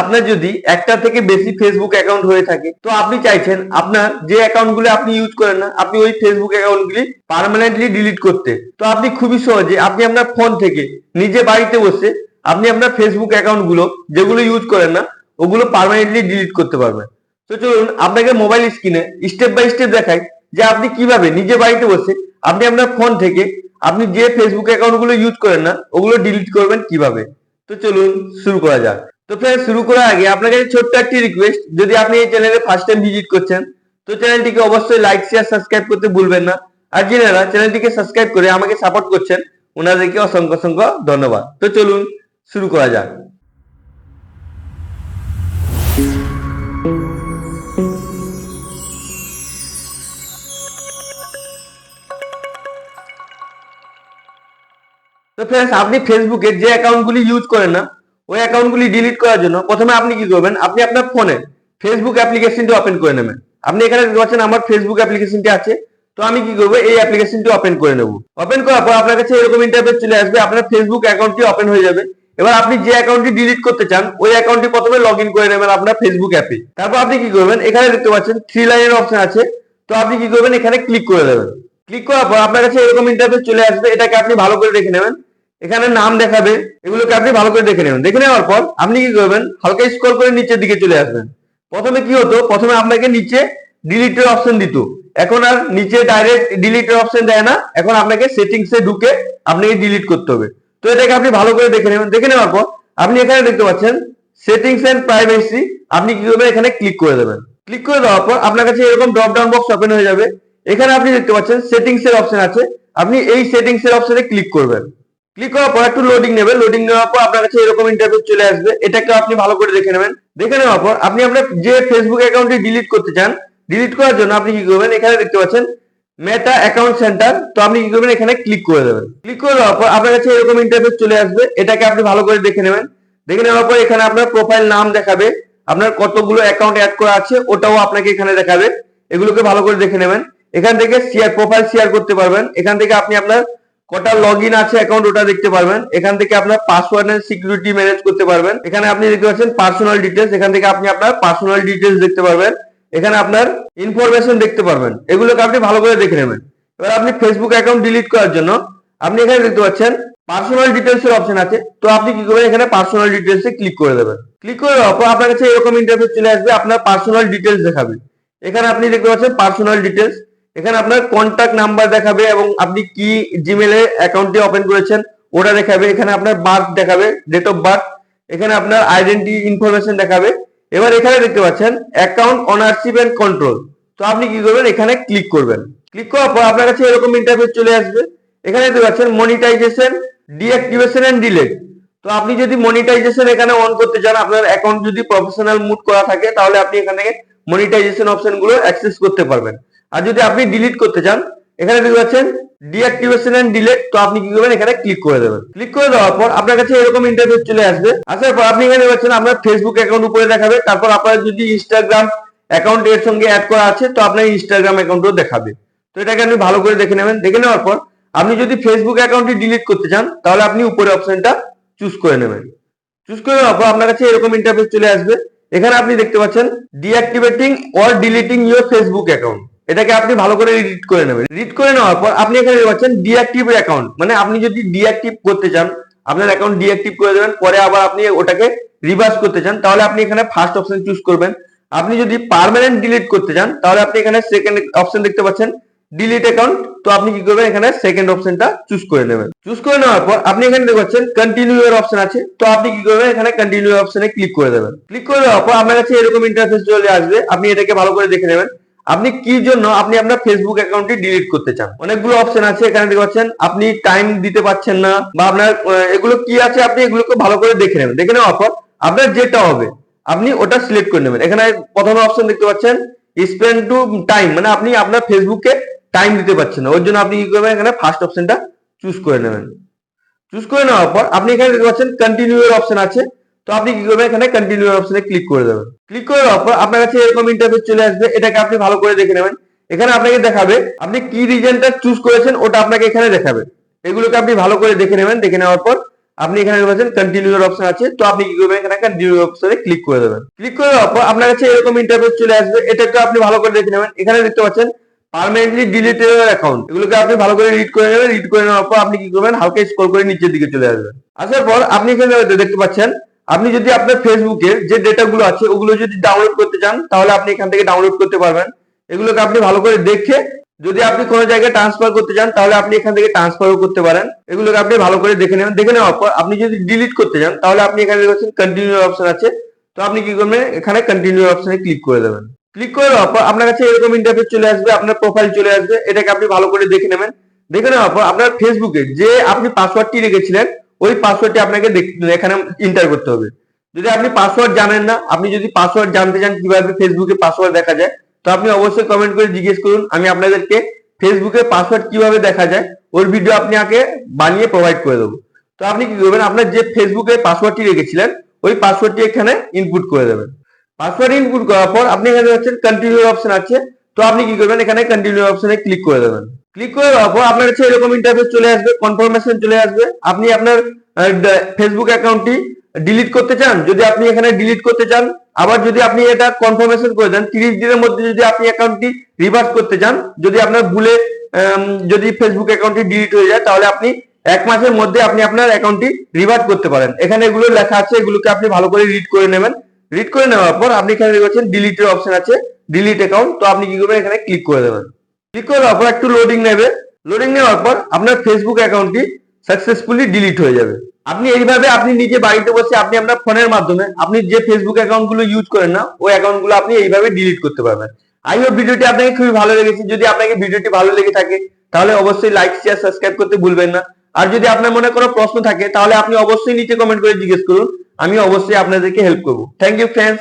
আপনার যদি একটা থেকে বেশি ফেসবুক অ্যাকাউন্ট হয়ে থাকে, তো আপনি চাইছেন আপনার যে অ্যাকাউন্টগুলো আপনি ইউজ করেন না, আপনি ওই ফেসবুক অ্যাকাউন্টগুলি পার্মানেন্টলি ডিলিট করতে। তো আপনি খুবই সহজে আপনি আপনার ফোন থেকে নিজে বাড়িতে বসে আপনি আপনার ফেসবুক অ্যাকাউন্টগুলো যেগুলো ইউজ করেন না, ওগুলো পার্মানেন্টলি ডিলিট করতে পারবেন। তো চলুন আপনাকে মোবাইল স্ক্রিনে স্টেপ বাই স্টেপ দেখাই যে আপনি কীভাবে নিজে বাড়িতে বসে আপনি আপনার ফোন থেকে আপনি যে ফেসবুক অ্যাকাউন্টগুলো ইউজ করেন না, ওগুলো ডিলিট করবেন কীভাবে। তো চলুন শুরু করা যাক। তো ফ্রেন্ড শুরু করার আগে আপনার কাছে ছোট্ট একটি রিকোয়েস্ট যদি আপনি এই চ্যানেলে ফার্স্ট টাইম ভিজিট করছেন, তো চ্যানেলটিকে অবশ্যই লাইক শেয়ার সাবস্ক্রাইব করতে ভুলবেন না। আর যিনারা চ্যানেলটিকে সাবস্ক্রাইব করে আমাকে সাপোর্ট করছেন, ওনাদেরকে অসংখ্য অসংখ্য ধন্যবাদ। তো চলুন শুরু করা যাক। তো ফ্রেন্ডস আপনি ফেসবুকে যে অ্যাকাউন্টগুলি ইউজ করেন না ওই অ্যাকাউন্টগুলি ডিলিট করার জন্য প্রথমে আপনি কি করবেন? আপনি আপনার ফোনে ফেসবুক অ্যাপ্লিকেশনটি ওপেন করে নেবেন। আপনি এখানে দেখতে পাচ্ছেন আমার ফেসবুক অ্যাপ্লিকেশনটি আছে। তো আমি কি করব? এই অ্যাপ্লিকেশনটি ওপেন করে নেব। ওপেন করার পর আপনার কাছে এরকম ইন্টারফেস চলে আসবে, আপনার ফেসবুক অ্যাকাউন্টটি ওপেন হয়ে যাবে। এবার আপনি যে অ্যাকাউন্টটি ডিলিট করতে চান, ওই অ্যাকাউন্টটি প্রথমে লগ ইন করে নেবেন আপনার ফেসবুক অ্যাপে তারপর আপনি কি করবেন? এখানে দেখতে পাচ্ছেন থ্রি লাইনের অপশন আছে। তো আপনি কি করবেন? এখানে ক্লিক করে দেবেন। ক্লিক করার পর আপনার কাছে এরকম ইন্টারফেস চলে আসবে, এটাকে আপনি ভালো করে দেখে নেবেন। এখানে নাম দেখাবে, এগুলোকে আপনি ভালো করে দেখে নেবেন। দেখে নেওয়ার পর আপনি কি করবেন? হালকা স্ক্রল করে নিচের দিকে চলে আসবেন। প্রথমে কি হতো? প্রথমে আপনাকে নিচে ডিলিটের অপশন দিত। এখন আর নিচে ডাইরেক্ট ডিলিটের অপশন দেয় না। এখন আপনাকে সেটিংস ঢুকে আপনাকে ডিলিট করতে হবে। তো এটাকে আপনি ভালো করে দেখে নেবেন। দেখে নেওয়ার পর আপনি এখানে দেখতে পাচ্ছেন সেটিংস এন্ড প্রাইভেসি আপনি কি করবেন? এখানে ক্লিক করে দেবেন। ক্লিক করে দেওয়ার পর আপনার কাছে এরকম ড্রপ ডাউন বক্স ওপেন হয়ে যাবে। এখানে আপনি দেখতে পাচ্ছেন সেটিংস এর অপশন আছে। আপনি এই সেটিংস এর অপশনে ক্লিক করবেন। ক্লিক করার পর একটু লোডিং নেবে লোডিং নেওয়ার পর আপনার কাছে এরকম ইন্টারফেস চলে আসবে। এটাকে আপনি ভালো করে দেখে নেবেন। দেখে নেওয়ার পর আপনি আপনার যে ফেসবুক অ্যাকাউন্টটি ডিলিট করতে চান ডিলিট করার জন্য আপনি কি করবেন? এখানে দেখতে পাচ্ছেন মেটা অ্যাকাউন্ট সেন্টার তো আপনি কি করবেন? এখানে ক্লিক করে দেবেন। ক্লিক করে দেওয়ার পর আপনার কাছে এরকম ইন্টারফেস চলে আসবে। এটাকে আপনি ভালো করে দেখে নেবেন। দেখে নেওয়ার পর এখানে আপনার প্রোফাইল নাম দেখাবে। আপনার কতগুলো অ্যাকাউন্ট অ্যাড করা আছে, ওটাও আপনাকে এখানে দেখাবে। এগুলোকে ভালো করে দেখে নেবেন। এখান থেকে শেয়ার প্রোফাইল শেয়ার করতে পারবেন। এখান থেকে আপনি আপনার কটা লগ ইন আছে অ্যাকাউন্ট ওটা দেখতে পারবেন। এখান থেকে আপনার পাসওয়ার্ড এন্ড সিকিউরিটি ম্যানেজ করতে পারবেন। এখানে আপনি দেখতে পাচ্ছেন পার্সোনাল ডিটেলস এখান থেকে আপনি আপনার পার্সোনাল ডিটেলস দেখতে পারবেন। এখানে আপনার ইনফরমেশন দেখতে পারবেন। এগুলোকে আপনি ভালো করে দেখে নেবেন। এবার আপনি ফেসবুক অ্যাকাউন্ট ডিলিট করার জন্য আপনি এখানে দেখতে পাচ্ছেন পার্সোনাল ডিটেলস এর অপশন আছে। তো আপনি কি করবেন? এখানে পার্সোনাল ডিটেলস এ ক্লিক করে দেবেন। ক্লিক করে দেওয়ার পর আপনার কাছে এরকম ইন্টারফেস চলে আসবে, আপনার পার্সোনাল ডিটেলস দেখাবে। এখানে আপনি দেখতে পাচ্ছেন পার্সোনাল ডিটেলস এখানে আপনার কন্ট্যাক্ট নাম্বার দেখাবে এবং আপনি কি জিমেলে অ্যাকাউন্টটি ওপেন করেছেন, ওটা দেখাবে। এখানে আপনার বার্থ দেখাবে ডেট অফ বার্থ এখানে আপনার আইডেন্টি ইনফরমেশন দেখাবে। এবার এখানে দেখতে পাচ্ছেন অ্যাকাউন্ট অনারশিপ এন্ড কন্ট্রোল তো আপনি কি করবেন, এখানে ক্লিক করবেন। ক্লিক করার পর আপনার কাছে এরকম ইন্টারফেস চলে আসবে। এখানে দেখতে পাচ্ছেন মনিটাইজেশন ডিঅ্যাক্টিভেশন এন্ড ডিলেট তো আপনি যদি মনিটাইজেশন এখানে অন করতে চান, আপনার অ্যাকাউন্ট যদি প্রফেশনাল মুড করা থাকে, তাহলে আপনি এখান মনিটাইজেশন অপশনগুলো অ্যাক্সেস করতে পারবেন। আর যদি আপনি ডিলিট করতে চান, এখানে দেখতে পাচ্ছেন ডিঅ্যাক্টিভেশন এন্ড ডিলেট তো আপনি কি করবেন? এখানে ক্লিক করে দেবেন। ক্লিক করে দেওয়ার পর আপনার কাছে এরকম ইন্টারফেস চলে আসবে। আসার পর আপনি এখানে পাচ্ছেন আপনার ফেসবুক অ্যাকাউন্ট উপরে দেখাবে। তারপর আপনার যদি ইনস্টাগ্রাম অ্যাকাউন্ট এর সঙ্গে অ্যাড করা আছে, তো আপনার ইনস্টাগ্রাম অ্যাকাউন্টও দেখাবে। তো এটাকে আপনি ভালো করে দেখে নেবেন। দেখে নেওয়ার পর আপনি যদি ফেসবুক অ্যাকাউন্টটি ডিলিট করতে চান, তাহলে আপনি উপরে অপশনটা চুজ করে নেবেন। চুজ করে নেওয়ার পর আপনার কাছে এরকম ইন্টারফেস চলে আসবে। এখানে আপনি দেখতে পাচ্ছেন deactivating or deleting your Facebook account এটাকে আপনি ভালো করে রিড করে নেবেন। রিড করে নেওয়ার পর আপনি এখানে পাচ্ছেন ডিঅ্যাক্টিভ অ্যাকাউন্ট মানে আপনি যদি ডিঅ্যাক্টিভ করতে চান, আপনার অ্যাকাউন্ট ডিঅ্যাক্টিভ করে দেবেন, পরে আবার আপনি ওটাকে রিভার্স করতে চান, তাহলে আপনি এখানে ফার্স্ট অপশন চুজ করবেন। আপনি যদি পার্মানেন্ট ডিলিট করতে চান, তাহলে আপনি এখানে সেকেন্ড অপশন দেখতে পাচ্ছেন ডিলিট অ্যাকাউন্ট তো আপনি কি করবেন, এখানে সেকেন্ড অপশনটা চুজ করে নেবেন। চুজ করে নেওয়ার পর আপনি এখানে দেখতে পাচ্ছেন কন্টিনিউ এর অপশন আছে। তো আপনি কি করবেন, এখানে কন্টিনিউ অপশনে ক্লিক করে দেবেন। ক্লিক করে দেওয়ার পর আপনার কাছে এরকম ইন্টারফেস চলে আসবে, আপনি এটাকে ভালো করে দেখে নেবেন। আপনি কি জন্য আপনি আপনার ফেসবুক অ্যাকাউন্টটি ডিলিট করতে চান? অনেকগুলো অপশন আছে এখানে দেখতে পাচ্ছেন। আপনি টাইম দিতে পারছেন না বা আপনার এগুলো কি আছে আপনি এগুলোকে ভালো করে দেখে নেবেন। দেখে নেওয়ার পর আপনার যেটা হবে, আপনি ওটা সিলেক্ট করে নেবেন। এখানে প্রথম অপশন দেখতে পাচ্ছেন স্পেন্ড টু টাইম মানে আপনি আপনার ফেসবুকে টাইম দিতে পারছেন না। ওর জন্য আপনি কি করবেন, এখানে ফার্স্ট অপশনটা চুজ করে নেবেন। চুজ করে নেওয়ার পর আপনি এখানে দেখতে পাচ্ছেন কন্টিনিউ এর অপশন আছে। তো আপনি কি করবেন? এখানে কন্টিনিউ অপশনে ক্লিক করে দেবেন। ক্লিক করে দেওয়ার পর আপনার কাছে এরকম ইন্টারফেস চলে আসবে, এটাকে আপনি ভালো করে দেখে নেবেন। এখানে আপনাকে দেখাবে, আপনি কি রিজনটা চুজ করেছেন, ওটা আপনাকে এখানে দেখাবে। এগুলোকে আপনি ভালো করে দেখে নেবেন, দেখে নেওয়ার পর আপনি এখানে পাচ্ছেন কন্টিনিউর অপশন আছে, তো আপনি কি করবেন? এখানে কন্টিনিউ অপশনে ক্লিক করে দেবেন। ক্লিক করে দেওয়ার পর আপনার কাছে এরকম ইন্টারফেস চলে আসবে এটা একটু আপনি ভালো করে দেখে নেবেন। এখানে দেখতে পাচ্ছেন পার্মানেন্টলি ডিলিটেড অ্যাকাউন্ট এগুলোকে আপনি ভালো করে রিড করে নেবেন রিড করে নেওয়ার পর আপনি কি করবেন? হালকা স্ক্রল করে নিচের দিকে চলে আসবেন। আসার পর আপনি এখানে দেখতে পাচ্ছেন আপনি যদি আপনার ফেসবুকের যে ডেটা গুলো আছে, ওগুলো যদি ডাউনলোড করতে চান, তাহলে আপনি এখান থেকে ডাউনলোড করতে পারবেন। এগুলোকে আপনি ভালো করে দেখে যদি আপনি কোনো জায়গায় ট্রান্সফার করতে চান, তাহলে আপনি এখান থেকে ট্রান্সফারও করতে পারেন। এগুলোকে আপনি ভালো করে দেখে নেবেন। দেখে নেওয়ার পর আপনি যদি ডিলিট করতে চান, তাহলে আপনি এখানে দেখছেন কন্টিনিউ অপশন আছে। তো আপনি কি করবেন? এখানে কন্টিনিউ অপশনে ক্লিক করে দেবেন। ক্লিক করে দেওয়ার পর আপনার কাছে এরকম ইন্টারফেস চলে আসবে, আপনার প্রোফাইল চলে আসবে। এটাকে আপনি ভালো করে দেখে নেবেন। দেখে নেওয়ার পর আপনার ফেসবুকে যে আপনি পাসওয়ার্ডটি রেখেছিলেন ওই পাসওয়ার্ডটি আপনাকে এখানে এন্টার করতে হবে। যদি আপনি পাসওয়ার্ড জানেন না, আপনি যদি পাসওয়ার্ড জানতে চান কীভাবে ফেসবুকে পাসওয়ার্ড দেখা যায়, তো আপনি অবশ্যই কমেন্ট করে জিজ্ঞেস করুন, আমি আপনাদেরকে ফেসবুকে পাসওয়ার্ড কীভাবে দেখা যায়, ওর ভিডিও আপনি আগে বানিয়ে প্রোভাইড করে দেবো। তো আপনি কি করবেন, আপনার যে ফেসবুকে পাসওয়ার্ডটি রেখেছিলেন, ওই পাসওয়ার্ডটি এখানে ইনপুট করে দেবেন। পাসওয়ার্ড ইনপুট করার পর আপনি এখানে হচ্ছেন কন্টিনিউ অপশন আছে, তো আপনি কি করবেন, এখানে কন্টিনিউ অপশনে ক্লিক করে দেবেন। ক্লিক করে পর আপনার কাছে এরকম ইন্টারফেস চলে আসবে কনফার্মেশন চলে আসবে। আপনি আপনার ফেসবুক অ্যাকাউন্টটি ডিলিট করতে চান, যদি আপনি এখানে ডিলিট করতে চান, আবার যদি আপনি এটা কনফার্মেশন করে দেন, তিরিশ দিনের মধ্যে যদি আপনি অ্যাকাউন্টটি রিভার্স করতে চান, যদি আপনার ভুলে যদি ফেসবুক অ্যাকাউন্টটি ডিলিট হয়ে যায়, তাহলে আপনি এক মাসের মধ্যে আপনি আপনার অ্যাকাউন্টটি রিভার্ট করতে পারেন। এখানে এগুলো লেখা আছে, এগুলোকে আপনি ভালো করে রিড করে নেবেন। রিড করে নেওয়ার পর আপনি এখানে দেখছেন ডিলিটের অপশন আছে ডিলিট অ্যাকাউন্ট তো আপনি কি করবেন? এখানে ক্লিক করে দেবেন। একটু লোডিং নেবে। লোডিং নেওয়ার পর আপনার ফেসবুক অ্যাকাউন্টটি সাকসেসফুলি ডিলিট হয়ে যাবে। আপনি এইভাবে আপনি নিজে বাড়িতে বসে আপনি আপনার ফোনের মাধ্যমে আপনি যে ফেসবুক অ্যাকাউন্টগুলো ইউজ করেন না, ওই অ্যাকাউন্টগুলো আপনি এইভাবে ডিলিট করতে পারবেন। আই হোপ ভিডিওটি আপনাকে খুবই ভালো লেগেছে। যদি আপনাকে ভিডিওটি ভালো লেগে থাকে, তাহলে অবশ্যই লাইক শেয়ার সাবস্ক্রাইব করতে ভুলবেন না। আর যদি আপনার মনে কোনো প্রশ্ন থাকে, তাহলে আপনি অবশ্যই নিচে কমেন্ট করে জিজ্ঞেস করুন। আমি অবশ্যই আপনাদেরকে হেল্প করব। Thank you friends